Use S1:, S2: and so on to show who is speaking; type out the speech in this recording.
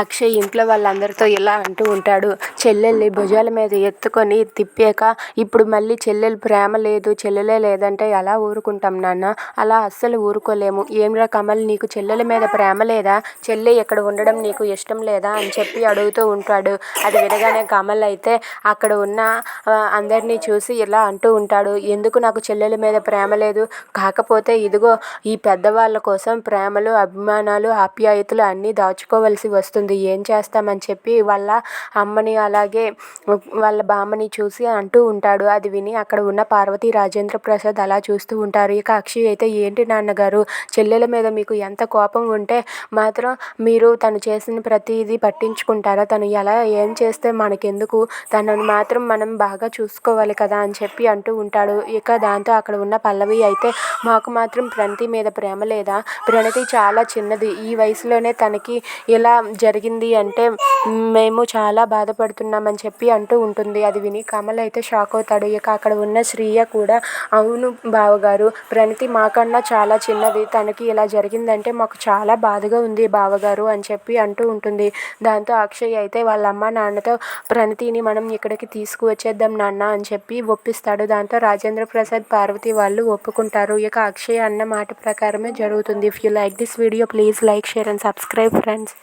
S1: అక్షయ్ ఇంట్లో వాళ్ళందరితో ఇలా అంటూ ఉంటాడు. చెల్లెల్ని భుజాల మీద ఎత్తుకొని తిప్పాక ఇప్పుడు మళ్ళీ చెల్లెలు ప్రేమ లేదు చెల్లెలే లేదంటే ఎలా ఊరుకుంటాం నాన్న? అలా అస్సలు ఊరుకోలేము. ఏమిరా కమల్ నీకు చెల్లెల మీద ప్రేమ లేదా? చెల్లె ఇక్కడ ఉండడం నీకు ఇష్టం లేదా? అని చెప్పి అడుగుతూ ఉంటాడు. అది వినగానే కమల్ అయితే అక్కడ ఉన్న అందరినీ చూసి ఇలా అంటూ ఉంటాడు. ఎందుకు నాకు చెల్లెల మీద ప్రేమ లేదు? కాకపోతే ఇదిగో ఈ పెద్దవాళ్ళ కోసం ప్రేమలు అభిమానాలు ఆప్యాయతలు అన్నీ దాచుకోవలసి వస్తుంది. ఏం చేస్తామని చెప్పి వాళ్ళ అమ్మని అలాగే వాళ్ళ బామ్మని చూసి అంటూ ఉంటాడు. అది విని అక్కడ ఉన్న పార్వతి రాజేంద్ర ప్రసాద్ అలా చూస్తూ ఉంటారు. ఇక అక్షయ్ అయితే ఏంటి నాన్నగారు? చెల్లెల మీద మీకు ఎంత కోపం ఉంటే మాత్రం మీరు తను చేసిన ప్రతిదీ పట్టించుకుంటారా? తను ఎలా ఏం చేస్తే మనకెందుకు? తనను మాత్రం మనం బాగా చూసుకోవాలి కదా అని చెప్పి అంటూ ఉంటాడు. ఇక దాంతో అక్కడ ఉన్న పల్లవి అయితే మాకు మాత్రం ప్రణతి మీద ప్రేమ లేదా? ప్రణతి చాలా చిన్నది. ఈ వయసులోనే తనకి ఇలా జరిగింది అంటే మేము చాలా బాధపడుతున్నామని చెప్పి అంటూ ఉంటుంది. అది విని కమల్ అయితే షాక్ అవుతాడు. ఇక అక్కడ ఉన్న శ్రీయ కూడా అవును బావగారు ప్రణతి మాకన్నా చాలా చిన్నది. తనకి ఇలా జరిగిందంటే మాకు చాలా బాధగా ఉంది బావగారు అని చెప్పి అంటూ ఉంటుంది. దాంతో అక్షయ్ అయితే వాళ్ళ అమ్మ నాన్నతో ప్రణతిని మనం ఇక్కడికి తీసుకువచ్చేద్దాం నాన్న అని చెప్పి ఒప్పిస్తాడు. దాంతో రాజేంద్ర ప్రసాద్ పార్వతి వాళ్ళు ఒప్పుకుంటారు. ఇక అక్షయ్ అన్న మాట ప్రకారమే జరుగుతుంది. If you like this video please like share and subscribe friends